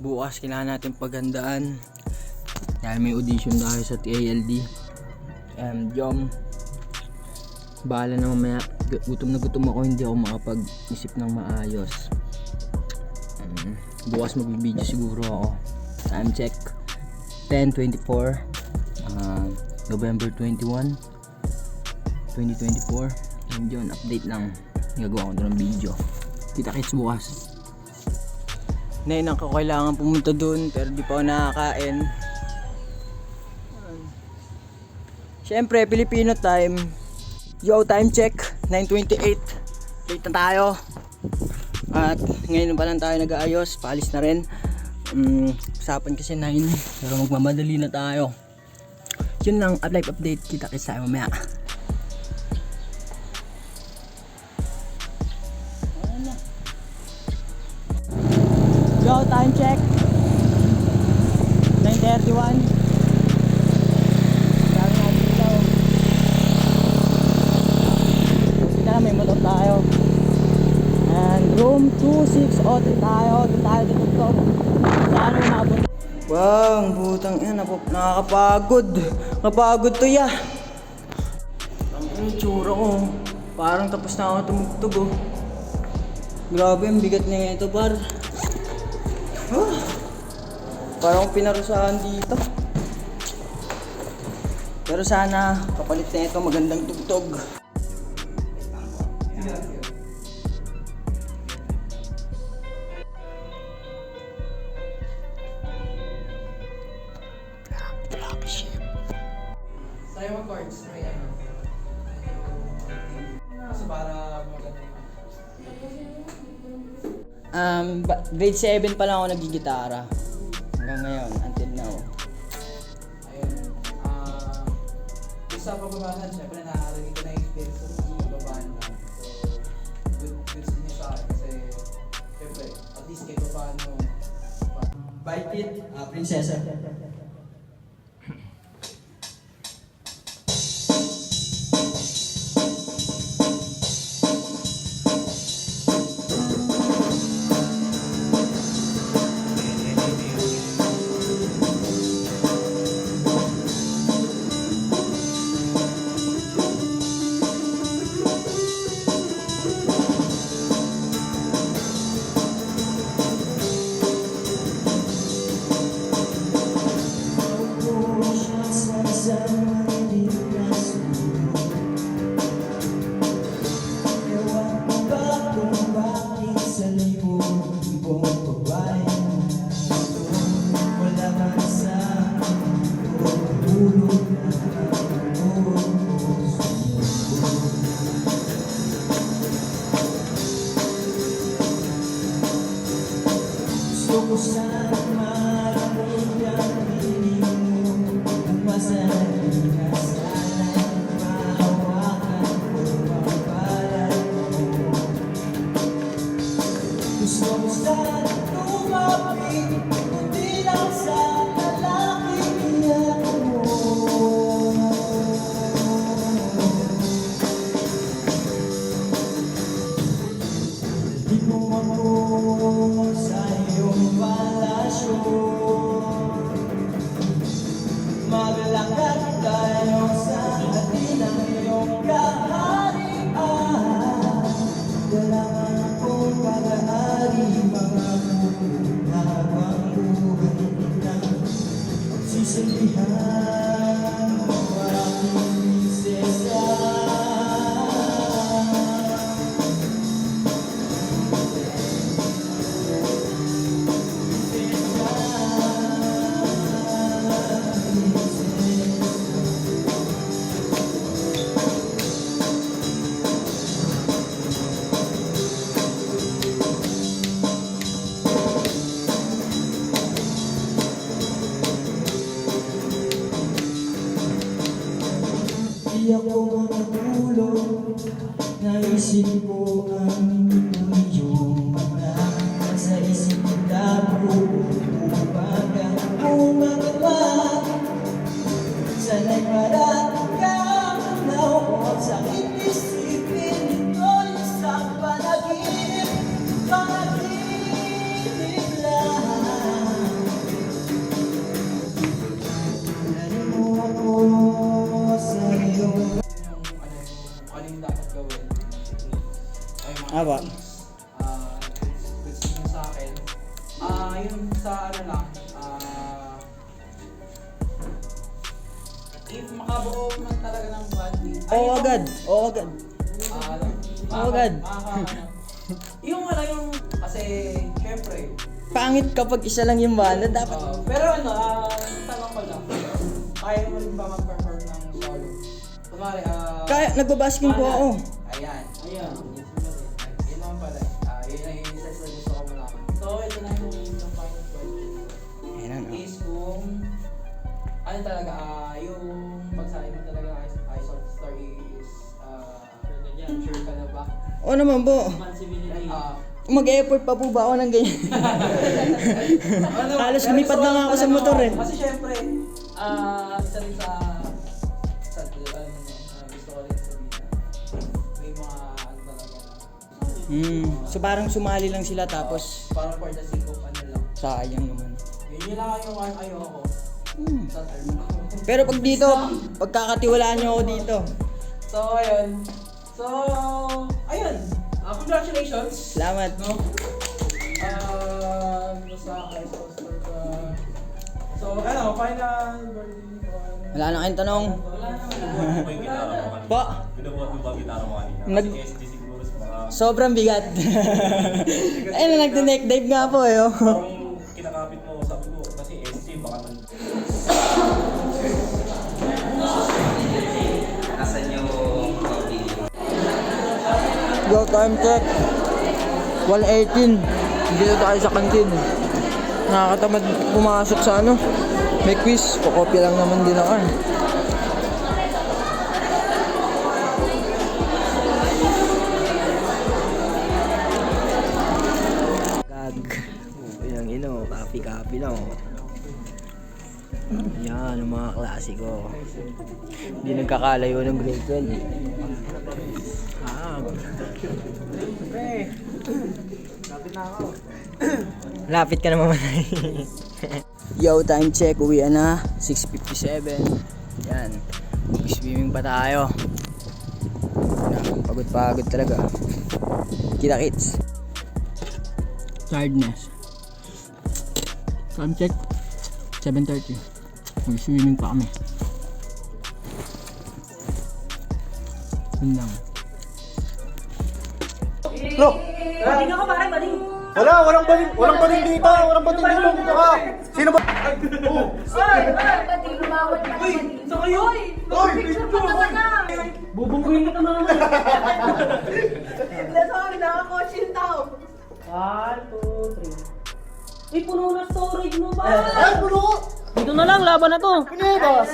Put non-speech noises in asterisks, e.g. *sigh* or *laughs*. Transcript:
bukas kailangan natin paghandaan. Dahil may audition tayo sa TALD um, Jom. Bahala na mamaya. Gu- gutom na gutom ako hindi ako makapag-isip ng maayos. Um, bukas magbibideo siguro ako. Time check. 10.24 uh, November 21 2024 and yun update lang. Gagawa ko ng video. Kita kits bukas Nainang ko kailangan pumunta doon pero di pa ako nakakain. Siyempre, Filipino time. Yo, time check. 9.28. Late na tayo. At ngayon pa lang tayo nag-aayos. Paalis na rin. Um, usapan kasi 9. Pero magmamadali na tayo. Yun lang, live update. Kita kasi tayo mamaya. Time check. 9.31. Kaya natin dito. Kasi na, may motor tayo. And room 2603 tayo. Doon tayo tututok. Saan mo mabot? Wow, ang butang yan. Nakakapagod. Nakapagod to ya. Ang itsura ko. Parang tapos na ako tumugtog oh. Grabe, ang bigat na ito, par. Ah, parang pinarusahan dito. Pero sana, kapalit na ito, magandang tugtog. Tayo mag chords, may ano. Um, grade 7 pa lang ako nagigitara. Hanggang ngayon, until now. Ayun. Ah, yung sa pagbabasan, syempre nakarinig ko na yung experience sa pagbabaan na. So, good, good sa akin kasi, syempre, at least kahit pa paano, Bite it, uh, prinsesa. Gusto ko simply high. Aba. Ah, din sa akin. Ah, yun sa ano lang, ah, if makabuo man talaga ng bonding. ay, Oo yung- agad. Oo agad. Ah, ano? Oo, agad. makaka- ano. yung ano yung, kasi, syempre, Pangit kapag isa lang yung banda. Dapat ah, pero ano, ah, tanong ko lang, kaya mo rin ba mag-perform ng solo? Kunwari, ah, Kaya, nagbabasking po ako. Oo naman po. Ah, Mag-effort pa po ba ako ng ganyan? ano, Halos pero gusto na ko nga ako sa talaga- motor eh. Kasi syempre, ah, isa rin sa, sa, ano, ah, gusto ko rin sabihin na, may mga, ano talaga, Hmm. So parang sumali lang sila tapos parang for the sake of ano lang. sayang naman. Yun yun lang yung ano ayoko Hmm. sa term. Pero pag dito, pagkakatiwalaan nyo ako dito. So, ayun. So, ayun. Ah, congratulations. Salamat. No? Ah, uh, sa Ice Poster ka. So, ano, final ano? Wala na kayong tanong. Wala na, wala na. Pa. Binubuhat mo ba gitara mo kanina? Nag- Kasi SG siguro sa mga... Sobrang bigat. *laughs* Ayun, nag-neck dive nga po eh. oh. Parang kinakapit mo, sabi ko, kasi SG baka nang... time check. 118. Dito tayo sa kantin. Nakakatamad pumasok sa ano. May quiz. Kukopya lang naman din ako. eh. Yan, ang mga klasiko. Hindi nagkakalayo ng grade 12. Ah, Lapit ka naman manay. *laughs* Yo, time check. Uwi na. 6.57. Yan. Mag-swimming pa tayo. Pagod-pagod talaga. Kita kits. Tiredness. Time check. 7.30. Mag-swimming pa kami. Yun lang. Wala, walang baling, walang baling dito, walang baling dito. Baka, sino ba? Uy! Sa kayo? Uy! Picture pa naman na! Bubungguin ka naman! Nakakotch yung tao. One, two, three. Uy, puno na storage mo ba? Ay, puno! Dito na lang, laban na to. Pinibas!